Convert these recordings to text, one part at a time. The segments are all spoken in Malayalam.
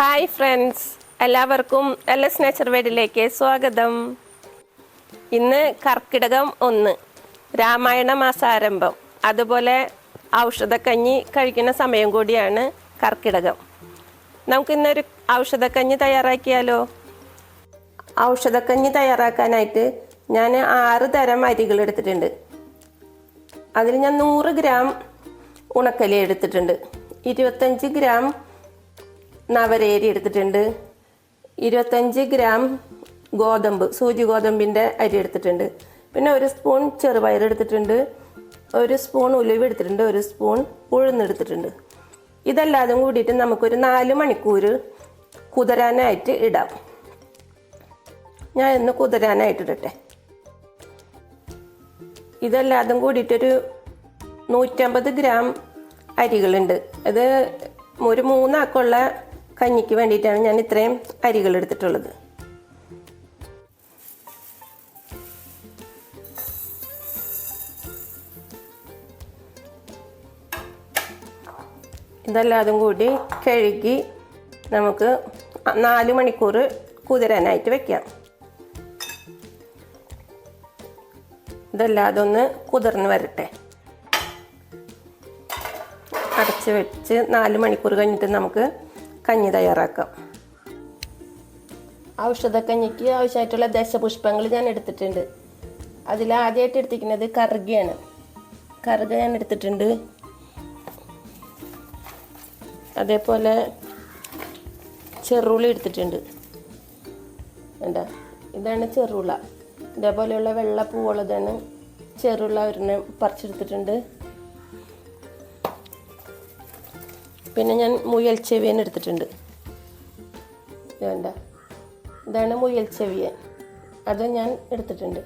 ഹായ് ഫ്രണ്ട്സ് എല്ലാവർക്കും എൽ എസ് നേച്ചർ വേഡിലേക്ക് സ്വാഗതം. ഇന്ന് കർക്കിടകം ഒന്ന് രാമായണ മാസാരംഭം. അതുപോലെ ഔഷധക്കഞ്ഞി കഴിക്കുന്ന സമയം കൂടിയാണ് കർക്കിടകം. നമുക്കിന്നൊരു ഔഷധക്കഞ്ഞി തയ്യാറാക്കിയാലോ? ഔഷധക്കഞ്ഞി തയ്യാറാക്കാനായിട്ട് ഞാൻ ആറ് തരം അരികൾ എടുത്തിട്ടുണ്ട്. അതിൽ ഞാൻ നൂറ് ഗ്രാം ഉണക്കലി എടുത്തിട്ടുണ്ട്. ഇരുപത്തഞ്ച് ഗ്രാം നവരേരി എടുത്തിട്ടുണ്ട്. ഇരുപത്തഞ്ച് ഗ്രാം ഗോതമ്പ് സൂചി ഗോതമ്പിന്റെ അരി എടുത്തിട്ടുണ്ട്. പിന്നെ ഒരു സ്പൂൺ ചെറുപയർ എടുത്തിട്ടുണ്ട്. ഒരു സ്പൂൺ ഉലുവ എടുത്തിട്ടുണ്ട്. ഒരു സ്പൂൺ ഉഴുന്നെടുത്തിട്ടുണ്ട് ഇതെല്ലാതും കൂടിയിട്ട് നമുക്കൊരു നാല് മണിക്കൂർ കുതിരാനായിട്ട് ഇടാം. ഞാൻ ഇന്ന് കുതിരാനായിട്ട് ഇടട്ടെ. ഇതെല്ലാതും കൂടിയിട്ടൊരു നൂറ്റമ്പത് ഗ്രാം അരികളുണ്ട്. അത് ഒരു മൂന്നാക്കുള്ള കഞ്ഞിക്ക് വേണ്ടിയിട്ടാണ് ഞാൻ ഇത്രയും അരികൾ എടുത്തിട്ടുള്ളത്. ഇതെല്ലാതും കൂടി കഴുകി നമുക്ക് നാല് മണിക്കൂർ കുതിരാനായിട്ട് വെക്കാം. ഇതെല്ലാതെ ഒന്ന് കുതിർന്ന് വരട്ടെ. അടച്ച് വെച്ച് നാല് മണിക്കൂർ കഴിഞ്ഞിട്ട് നമുക്ക് കഞ്ഞി തയ്യാറാക്കാം. ഔഷധക്കഞ്ഞിക്ക് ആവശ്യമായിട്ടുള്ള ദശപുഷ്പങ്ങൾ ഞാൻ എടുത്തിട്ടുണ്ട്. അതിൽ ആദ്യമായിട്ട് എടുത്തിരിക്കുന്നത് കറുകയാണ്. കറുക ഞാൻ എടുത്തിട്ടുണ്ട്. അതേപോലെ ചെറുള്ളി എടുത്തിട്ടുണ്ട്. വേണ്ട ഇതാണ് ചെറുള്ള. ഇതേപോലെയുള്ള വെള്ള പൂവുള്ളതാണ്. ചെറുള്ള ഒരെണ്ണം പറിച്ചെടുത്തിട്ടുണ്ട്. പിന്നെ ഞാൻ മുയൽ ചെവിയൻ എടുത്തിട്ടുണ്ട്. വേണ്ട ഇതാണ് മുയൽ ചെവിയൻ അത് ഞാൻ എടുത്തിട്ടുണ്ട്.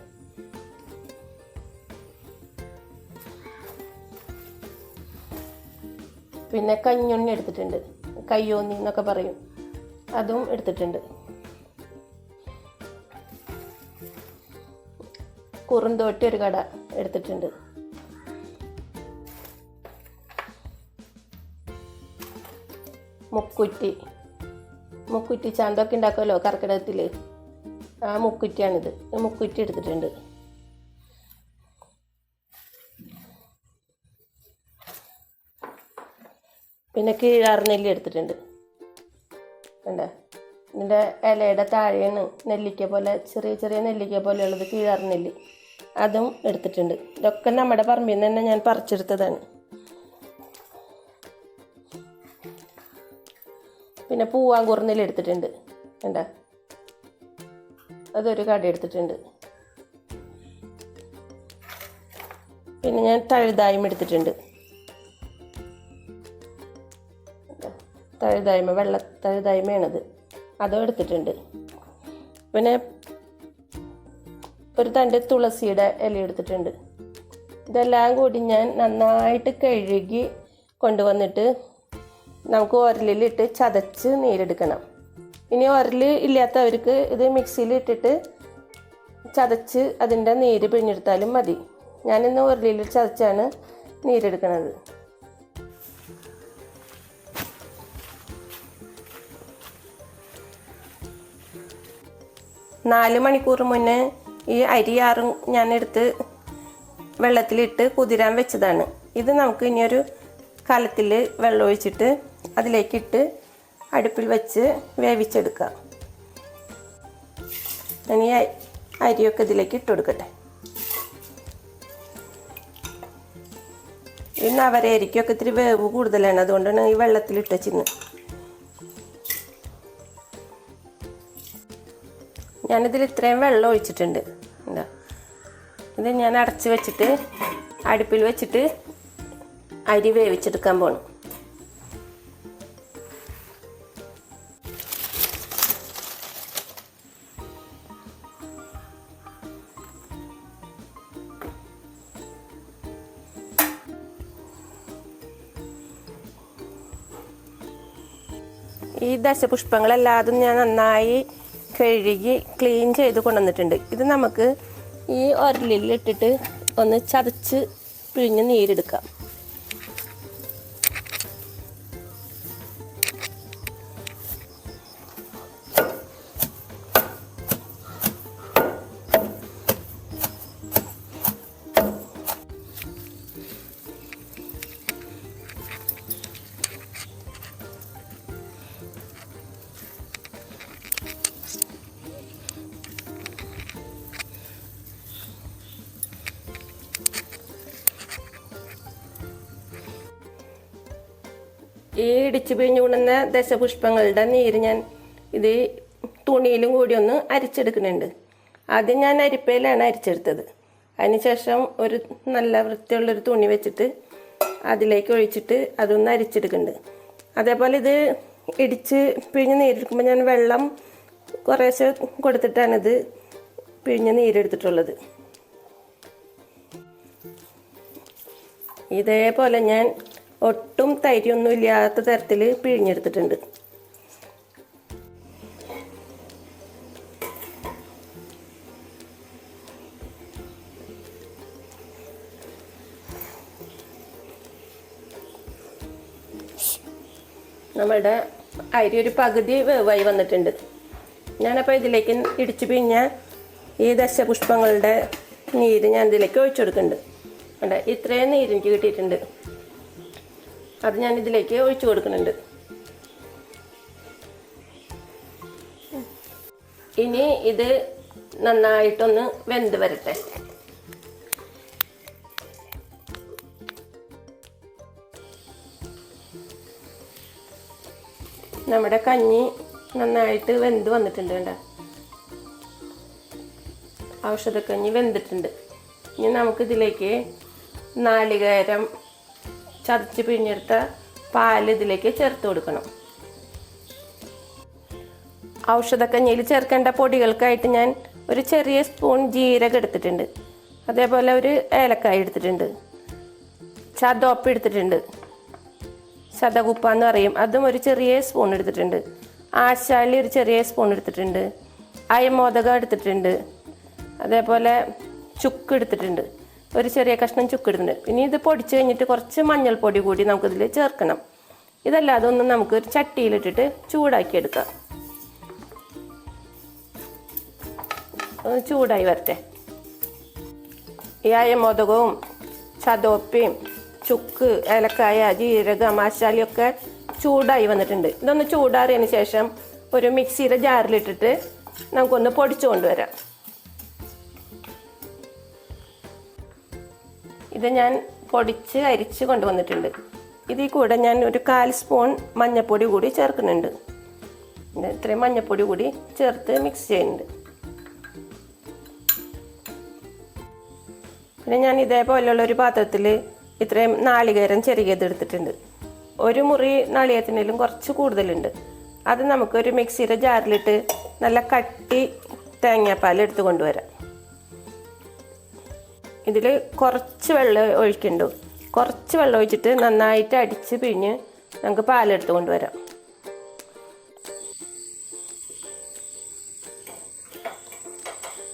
പിന്നെ കഞ്ഞുണ്ണി എടുത്തിട്ടുണ്ട്. കയ്യോന്നി എന്നൊക്കെ പറയും. അതും എടുത്തിട്ടുണ്ട്. കുറുന്തോട്ടി ഒരു കട എടുത്തിട്ടുണ്ട്. മുക്കുറ്റി. മുക്കുറ്റി ചാന്തൊക്കെ ഉണ്ടാക്കുമല്ലോ കർക്കിടകത്തിൽ. ആ മുക്കുറ്റിയാണിത്. മുക്കുറ്റി എടുത്തിട്ടുണ്ട്. പിന്നെ കീഴാറ് നെല്ലി എടുത്തിട്ടുണ്ട്. കണ്ടേ? ഇതിന്റെ ഇലയുടെ താഴെയാണ് നെല്ലിക്ക പോലെ ചെറിയ ചെറിയ നെല്ലിക്ക പോലെയുള്ളത് കീഴാറ് നെല്ലി അതും എടുത്തിട്ടുണ്ട്. ഇതൊക്കെ നമ്മുടെ പറമ്പിൽ നിന്ന് തന്നെ ഞാൻ പറിച്ചെടുത്തതാണ്. പിന്നെ പൂവാങ്കൂർന്നിൽ എടുത്തിട്ടുണ്ട്. എന്താ അതൊരു കടി എടുത്തിട്ടുണ്ട്. പിന്നെ ഞാൻ തഴുതായ്മ എടുത്തിട്ടുണ്ട്. തഴുതായ്മ വെള്ള തഴുതായ്മയാണത്. അതും എടുത്തിട്ടുണ്ട്. പിന്നെ ഒരു തന്റെ തുളസിയുടെ ഇല എടുത്തിട്ടുണ്ട്. ഇതെല്ലാം കൂടി ഞാൻ നന്നായിട്ട് കഴുകി കൊണ്ടുവന്നിട്ട് നമുക്ക് ഉരലിലിട്ട് ചതച്ച് നീരെടുക്കണം. ഇനി ഉരൽ ഇല്ലാത്തവർക്ക് ഇത് മിക്സിയിൽ ഇട്ടിട്ട് ചതച്ച് അതിന്റെ നീര് പിഴിഞ്ഞെടുത്താലും മതി. ഞാനിന്ന് ഉരലിൽ ചതച്ചാണ് നീരെടുക്കുന്നത് നാല് മണിക്കൂർ മുന്നേ ഈ അരി ആറും ഞാൻ എടുത്ത് വെള്ളത്തിലിട്ട് കുതിരാൻ വെച്ചതാണ്. ഇത് നമുക്ക് ഇനിയൊരു കലത്തിൽ വെള്ളം ഒഴിച്ചിട്ട് അതിലേക്കിട്ട് അടുപ്പിൽ വെച്ച് വേവിച്ചെടുക്കുക. ഇനി അരിയൊക്കെ ഇതിലേക്ക് ഇട്ട് കൊടുക്കട്ടെ. ഈ നവരരിക്കൊക്കെ ഇത്തിരി വേവ് കൂടുതലാണ്. അതുകൊണ്ടാണ് ഈ വെള്ളത്തിലിട്ട് വെച്ചിരുന്നത് ഞാനിതിൽ ഇത്രയും വെള്ളം ഒഴിച്ചിട്ടുണ്ട്. എന്താ ഇത് ഞാൻ അടച്ച് വെച്ചിട്ട് അടുപ്പിൽ വെച്ചിട്ട് അരി വേവിച്ചെടുക്കാൻ പോകണം ഈ ദശപുഷ്പങ്ങളെല്ലാതും ഞാൻ നന്നായി കഴുകി ക്ലീൻ ചെയ്ത് കൊണ്ടുവന്നിട്ടുണ്ട്. ഇത് നമുക്ക് ഈ ഉരലിൽ ഇട്ടിട്ട് ഒന്ന് ചതച്ച് പിഴിഞ്ഞ് നീരെടുക്കാം. ഈ ഇടിച്ച് പിഴിഞ്ഞു കൊണ്ടുവന്ന ദശപുഷ്പങ്ങളുടെ നീര് ഞാൻ ഇത് തുണിയിലും കൂടി ഒന്ന് അരിച്ചെടുക്കുന്നുണ്ട്. ആദ്യം ഞാൻ അരിപ്പയിലാണ് അരിച്ചെടുത്തത്. അതിനുശേഷം ഒരു നല്ല വൃത്തിയുള്ളൊരു തുണി വെച്ചിട്ട് അതിലേക്ക് ഒഴിച്ചിട്ട് അതൊന്ന് അരിച്ചെടുക്കുന്നുണ്ട്. അതേപോലെ ഇത് ഇടിച്ച് പിഴിഞ്ഞ് നീരെടുക്കുമ്പോൾ ഞാൻ വെള്ളം കുറേശ്ശെ കൊടുത്തിട്ടാണിത് പിഴിഞ്ഞ് നീരെടുത്തിട്ടുള്ളത്. ഇതേപോലെ ഞാൻ ഒട്ടും തൈരൊന്നും ഇല്ലാത്ത തരത്തിൽ പിഴിഞ്ഞെടുത്തിട്ടുണ്ട്. നമ്മുടെ അരി ഒരു പകുതി വേവായി വന്നിട്ടുണ്ട്. ഞാനപ്പോൾ ഇതിലേക്ക് ഇടിച്ചു പിഴിഞ്ഞ ഈ ദശപുഷ്പങ്ങളുടെ നീര് ഞാൻ ഇതിലേക്ക് ഒഴിച്ചു കൊടുക്കുന്നുണ്ട്. അല്ല ഇത്രയും നീര് എനിക്ക് കിട്ടിയിട്ടുണ്ട്. അത് ഞാൻ ഇതിലേക്ക് ഒഴിച്ചു കൊടുക്കുന്നുണ്ട്. ഇനി ഇത് നന്നായിട്ടൊന്ന് വെന്ത് വരട്ടെ. നമ്മുടെ കഞ്ഞി നന്നായിട്ട് വെന്ത് വന്നിട്ടുണ്ട് വേണ്ട ഔഷധക്കഞ്ഞി വെന്തിട്ടുണ്ട്. ഇനി നമുക്കിതിലേക്ക് നാളികേരം ചതച്ച് പിഴിഞ്ഞെടുത്ത പാൽ ഇതിലേക്ക് ചേർത്ത് കൊടുക്കണം. ഔഷധക്കഞ്ഞിയിൽ ചേർക്കേണ്ട പൊടികൾക്കായിട്ട് ഞാൻ ഒരു ചെറിയ സ്പൂൺ ജീരകം എടുത്തിട്ടുണ്ട്. അതേപോലെ ഒരു ഏലക്കായ എടുത്തിട്ടുണ്ട്. ചതോപ്പ് എടുത്തിട്ടുണ്ട്. ചതകുപ്പ എന്ന് പറയും. അതും ഒരു ചെറിയ സ്പൂൺ എടുത്തിട്ടുണ്ട്. ആശാലി ഒരു ചെറിയ സ്പൂൺ എടുത്തിട്ടുണ്ട്. അയമോദകം എടുത്തിട്ടുണ്ട്. അതേപോലെ ചുക്ക് എടുത്തിട്ടുണ്ട്. ഒരു ചെറിയ കഷ്ണം ചുക്കിടുന്നത് ഇനി ഇത് പൊടിച്ച് കഴിഞ്ഞിട്ട് കുറച്ച് മഞ്ഞൾപ്പൊടി കൂടി നമുക്കിതിൽ ചേർക്കണം. ഇതല്ലാതെ ഒന്ന് നമുക്ക് ഒരു ചട്ടിയിലിട്ടിട്ട് ചൂടാക്കി എടുക്കാം ചൂടായി വരട്ടെ. ഈ അയമോദകവും ചതോപ്പയും ചുക്ക് ഏലക്കായ ജീരകം മാശാലിയൊക്കെ ചൂടായി വന്നിട്ടുണ്ട്. ഇതൊന്ന് ചൂടാറിയതിന് ശേഷം ഒരു മിക്സിയുടെ ജാറിലിട്ടിട്ട് നമുക്കൊന്ന് പൊടിച്ചു കൊണ്ടുവരാം ഇത് ഞാൻ പൊടിച്ച് അരിച്ച് കൊണ്ടുവന്നിട്ടുണ്ട്. ഇതിൽ കൂടെ ഞാൻ ഒരു കാൽ സ്പൂൺ മഞ്ഞൾപ്പൊടി കൂടി ചേർക്കുന്നുണ്ട്. ഇത് ഇത്രയും മഞ്ഞൾപ്പൊടി കൂടി ചേർത്ത് മിക്സ് ചെയ്യുന്നുണ്ട്. പിന്നെ ഞാൻ ഇതേപോലെയുള്ള ഒരു പാത്രത്തിൽ ഇത്രയും നാളികേരം ചെറുകിയത് എടുത്തിട്ടുണ്ട്. ഒരു മുറി നാളികേരത്തിനും കുറച്ച് കൂടുതലുണ്ട്. അത് നമുക്കൊരു മിക്സിയുടെ ജാറിലിട്ട് നല്ല കട്ടി തേങ്ങാപ്പാൽ എടുത്ത് കൊണ്ടുവരാം. ഇതിൽ കുറച്ച് വെള്ളം ഒഴിക്കണ്ടു. കുറച്ച് വെള്ളം ഒഴിച്ചിട്ട് നന്നായിട്ട് അടിച്ച് പിഴിഞ്ഞ് നമുക്ക് പാലെടുത്ത് കൊണ്ടുവരാം.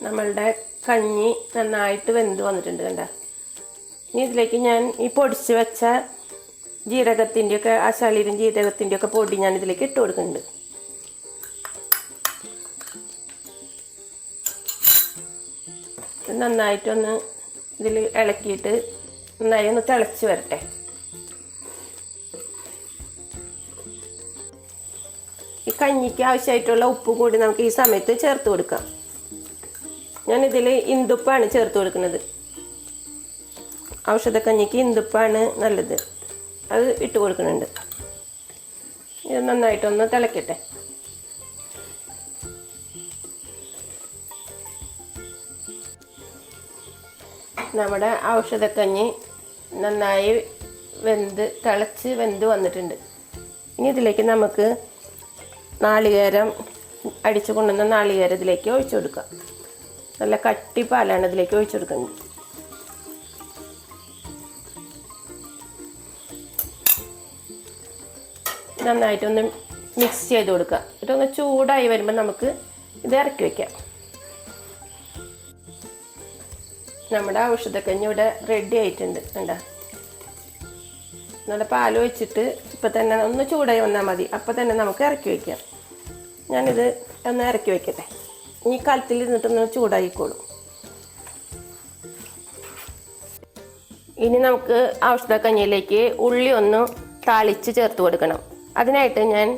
നമ്മളുടെ കഞ്ഞി നന്നായിട്ട് വെന്ത് വന്നിട്ടുണ്ട് കണ്ട. ഇനി ഇതിലേക്ക് ഞാൻ ഈ പൊടിച്ച് വെച്ച ജീരകത്തിന്റെയൊക്കെ ആ അശാലിരും ജീരകത്തിന്റെയൊക്കെ പൊടി ഞാൻ ഇതിലേക്ക് ഇട്ട് കൊടുക്കുന്നുണ്ട്. നന്നായിട്ടൊന്ന് ഇതിൽ ഇളക്കിയിട്ട് നന്നായി ഒന്ന് തിളച്ച് വരട്ടെ. ഈ കഞ്ഞിക്ക് ആവശ്യമായിട്ടുള്ള ഉപ്പ് കൂടി നമുക്ക് ഈ സമയത്ത് ചേർത്ത് കൊടുക്കാം. ഞാനിതിൽ ഇന്ദുപ്പാണ് ചേർത്ത് കൊടുക്കുന്നത്. ഔഷധക്കഞ്ഞിക്ക് ഇന്ദുപ്പാണ് നല്ലത്. അത് ഇട്ട് കൊടുക്കുന്നുണ്ട്. ഇത് നന്നായിട്ടൊന്ന് തിളക്കട്ടെ. നമ്മുടെ ഔഷധക്കഞ്ഞി നന്നായി വെന്ത് തിളച്ച് വെന്ത് വന്നിട്ടുണ്ട്. ഇനി ഇതിലേക്ക് നമുക്ക് നാളികേരം അടിച്ചു കൊണ്ടുവന്ന നാളികേരം ഇതിലേക്ക് ഒഴിച്ചു കൊടുക്കുക നല്ല കട്ടി പാലാണ് ഇതിലേക്ക് ഒഴിച്ചു കൊടുക്കുന്നത്. നന്നായിട്ടൊന്ന് മിക്സ് ചെയ്ത് കൊടുക്കുക. ഇതൊന്ന് ചൂടായി വരുമ്പോൾ നമുക്ക് ഇത് ഇറക്കി വയ്ക്കാം നമ്മുടെ ഔഷധക്കഞ്ഞി ഇവിടെ റെഡി ആയിട്ടുണ്ട്. കണ്ട? നല്ല പാൽ ഒഴിച്ചിട്ട് ഇപ്പം തന്നെ ഒന്ന് ചൂടായി വന്നാൽ മതി. അപ്പം തന്നെ നമുക്ക് ഇറക്കി വയ്ക്കാം ഞാനിത് ഒന്ന് ഇറക്കി വയ്ക്കട്ടെ ഈ കലത്തിൽ ഇരുന്നിട്ടൊന്ന് ചൂടായിക്കോളും ഇനി നമുക്ക് ഔഷധക്കഞ്ഞിയിലേക്ക് ഉള്ളി ഒന്ന് താളിച്ച് ചേർത്ത് കൊടുക്കണം. അതിനായിട്ട് ഞാൻ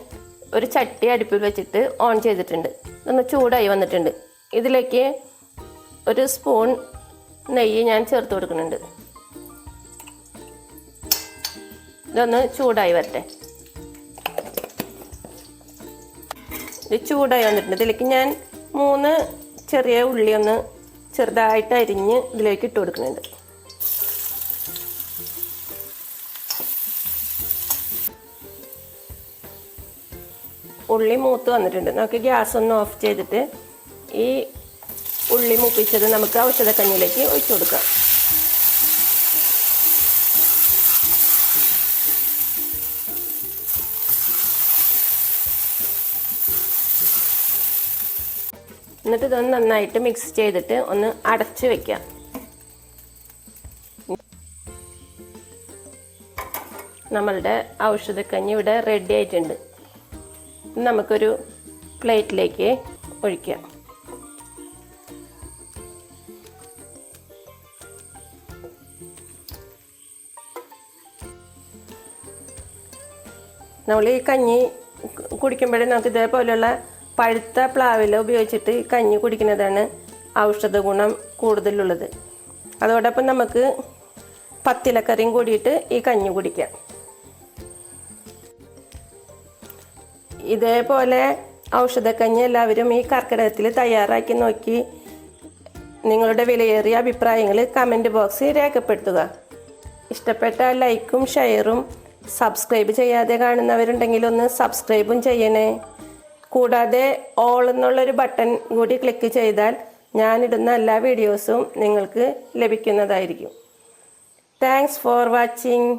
ഒരു ചട്ടി അടുപ്പിൽ വെച്ചിട്ട് ഓൺ ചെയ്തിട്ടുണ്ട്. ഒന്ന് ചൂടായി വന്നിട്ടുണ്ട്. ഇതിലേക്ക് ഒരു സ്പൂൺ നെയ്യ് ഞാൻ ചേർത്ത് കൊടുക്കുന്നുണ്ട്. ഇതൊന്ന് ചൂടായി വരട്ടെ. ഇത് ചൂടായി വന്നിട്ടുണ്ട്. ഇതിലേക്ക് ഞാൻ മൂന്ന് ചെറിയ ഉള്ളി ഒന്ന് ചെറുതായിട്ട് അരിഞ്ഞ് ഇതിലേക്ക് ഇട്ട് കൊടുക്കുന്നുണ്ട്. ഉള്ളി മൂത്ത് വന്നിട്ടുണ്ട്. നമുക്ക് ഗ്യാസ് ഒന്ന് ഓഫ് ചെയ്തിട്ട് ഈ ഉള്ളി മുപ്പിച്ചത് നമുക്ക് ഔഷധക്കഞ്ഞിലേക്ക് ഒഴിച്ചു കൊടുക്കാം. എന്നിട്ട് ഇതൊന്ന് നന്നായിട്ട് മിക്സ് ചെയ്തിട്ട് ഒന്ന് അടച്ചു വെക്കാം. നമ്മളുടെ ഔഷധക്കഞ്ഞി ഇവിടെ റെഡി ആയിട്ടുണ്ട്. നമുക്കൊരു പ്ലേറ്റിലേക്ക് ഒഴിക്കാം. നമ്മൾ ഈ കഞ്ഞി കുടിക്കുമ്പോഴേ നമുക്ക് ഇതേപോലെയുള്ള പഴുത്ത പ്ലാവില ഉപയോഗിച്ചിട്ട് കഞ്ഞി കുടിക്കുന്നതാണ് ഔഷധ ഗുണം കൂടുതലുള്ളത്. അതോടൊപ്പം നമുക്ക് പത്തിലക്കറിയും കൂടിയിട്ട് ഈ കഞ്ഞി കുടിക്കാം. ഇതേപോലെ ഔഷധക്കഞ്ഞി എല്ലാവരും ഈ കർക്കിടകത്തിൽ തയ്യാറാക്കി നോക്കി. നിങ്ങളുടെ വിലയേറിയ അഭിപ്രായങ്ങൾ കമന്റ് ബോക്സിൽ രേഖപ്പെടുത്തുക. ഇഷ്ടപ്പെട്ട ലൈക്കും ഷെയറും സബ്സ്ക്രൈബ് ചെയ്യാതെ കാണുന്നവരുണ്ടെങ്കിൽ ഒന്ന് സബ്സ്ക്രൈബും ചെയ്യണേ. കൂടാതെ ഓൾ എന്നുള്ളൊരു ബട്ടൺ കൂടി ക്ലിക്ക് ചെയ്താൽ ഞാനിടുന്ന എല്ലാ വീഡിയോസും നിങ്ങൾക്ക് ലഭിക്കുന്നതായിരിക്കും. Thanks for watching